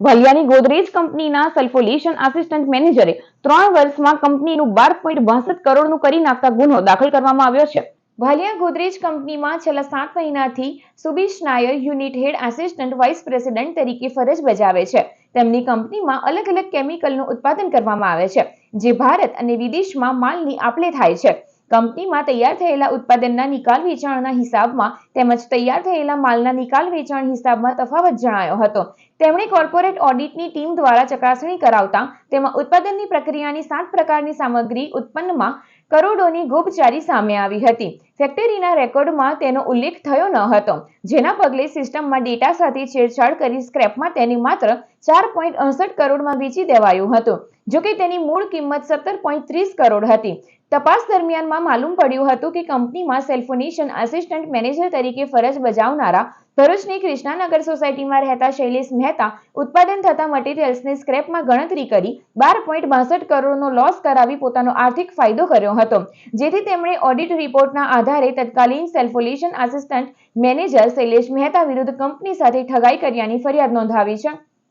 ભલિયાની ગોદરેજ કંપનીના સલ્ફોલેશન આસિસ્ટન્ટ મેનેજરે ત્રણ વર્ષમાં કંપનીનું બાર પોઈન્ટ બાસઠ કરોડનું કરી નાખતા ગુનો દાખલ કરવામાં આવ્યો છે. ભાલિયા ગોદરેજ કંપનીમાં છેલ્લા સાત મહિનાથી Subeesh Nair unit head assistant vice president તરીકે ફરજ બજાવે છે. તેમની કંપનીમાં અલગ અલગ કેમિકલનું ઉત્પાદન કરવામાં આવે છે, જે ભારત અને વિદેશમાં માલની આપલે થાય છે. કંપનીમાં તૈયાર થયેલા ઉત્પાદનના નિકાલ વેચાણના હિસાબમાં તેમજ તૈયાર થયેલા માલના નિકાલ વેચાણ હિસાબમાં તફાવત જણાયો હતો. તેમણે કોર્પોરેટ ઓડિટની ટીમ દ્વારા ચકાસણી કરાવતા તેમાં ઉત્પાદનની પ્રક્રિયાની સાત પ્રકારની સામગ્રી ઉત્પન્નમાં કરોડોની ગોપચારી સામે આવી હતી. ફેક્ટરીના રેકોર્ડમાં તેનો ઉલ્લેખ થયો ન હતો, જેના પગલે સિસ્ટમમાં ડેટા સાથે છેડછાડ કરી સ્ક્રેપમાં તેની માત્ર ચાર પોઈન્ટ અડસઠ કરોડમાં વેચી દેવાયું હતું જોકે તેની મૂળ કિંમત સત્તર પોઈન્ટ ત્રીસ કરોડ હતી. તપાસ દરમિયાનમાં માલુમ પડ્યું હતું કે કંપનીમાં સેલ્ફોનેશન આસિસ્ટન્ટ મેનેજર તરીકે ફરજ બજાવનારા ભરૂચની કૃષ્ણાનગર સોસાયટીમાં રહેતા શૈલેષ મહેતા ઉત્પાદન થતા મટીરિયલ્સને સ્ક્રેપમાં ગણતરી કરી બાર પોઈન્ટ બાસઠ કરોડનો લોસ કરાવી પોતાનો આર્થિક ફાયદો કર્યો હતો, જેથી તેમણે ઓડિટ રિપોર્ટના આધારે તત્કાલીન સેલ્ફોલેશન આસિસ્ટન્ટ મેનેજર શૈલેષ મહેતા વિરુદ્ધ કંપની સાથે ઠગાઈ કર્યાની ફરિયાદ નોંધાવી છે.